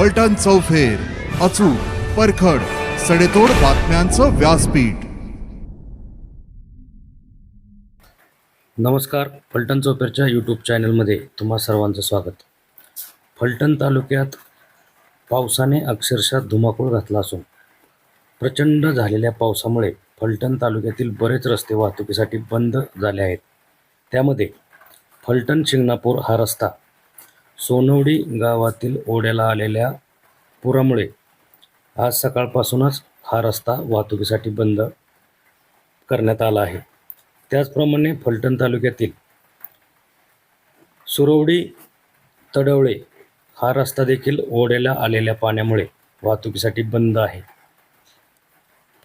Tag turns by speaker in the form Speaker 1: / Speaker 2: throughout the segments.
Speaker 1: फलटण चौफेर अचूक परखड सडेतोड बातम्यांचं व्यासपीठ.
Speaker 2: नमस्कार फलटण चौफेरच्या यूट्यूब चॅनलमध्ये तुम्हा सर्वांचं स्वागत. फलटण तालुक्यात पावसाने अक्षरशः धुमाकूळ घातला असून प्रचंड झालेल्या पावसामुळे फलटण तालुक्यातील बरेच रस्ते वाहतुकीसाठी बंद झाले आहेत. त्यामध्ये फलटण शिंगणापूर हा रस्ता सोनवडी गावातील ओढ्याला आलेल्या पुरामुळे आज सकाळपासूनच हा रस्ता वाहतुकीसाठी बंद करण्यात आला आहे. त्याचप्रमाणे फलटण तालुक्यातील सुरवडी तडवळे हा रस्ता देखील ओढ्याला आलेल्या पाण्यामुळे वाहतुकीसाठी बंद आहे.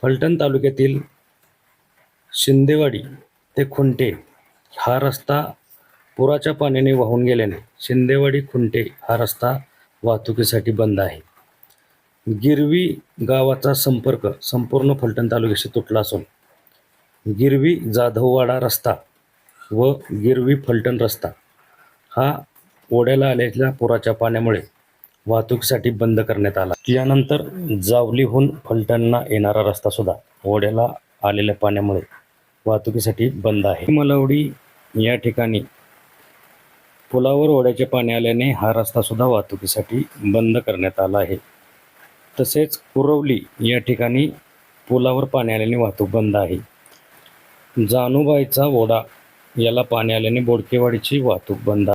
Speaker 2: फलटण तालुक्यातील शिंदेवाडी ते खुंटे हा रस्ता पुराच्या पाण्याने वाहून गेल्याने शिंदेवाडी खुंटे हा रस्ता वाहतुकीसाठी बंद आहे. गिरवी गावाचा संपर्क संपूर्ण फलटण तालुक्याशी तुटला असून गिरवी जाधववाडा रस्ता व गिरवी फलटण रस्ता हा ओढ्याला आलेल्या पुराच्या पाण्यामुळे वाहतुकीसाठी बंद करण्यात आला. यानंतर जावलीहून फलटणला येणारा रस्ता सुद्धा ओढ्याला आलेल्या पाण्यामुळे वाहतुकीसाठी बंद आहे. मलवडी या ठिकाणी पुलावर ओढ्याचे पाणी आल्याने हा रस्ता सुद्धा वाहतुकीसाठी बंद करण्यात आला आहे. तसेच कुरवली या ठिकाणी पुलावर पाणी आल्याने वाहतूक बंद आहे. जानूबाईचा ओढा याला पाणी आल्याने बोडकेवाडीची वाहतूक बंद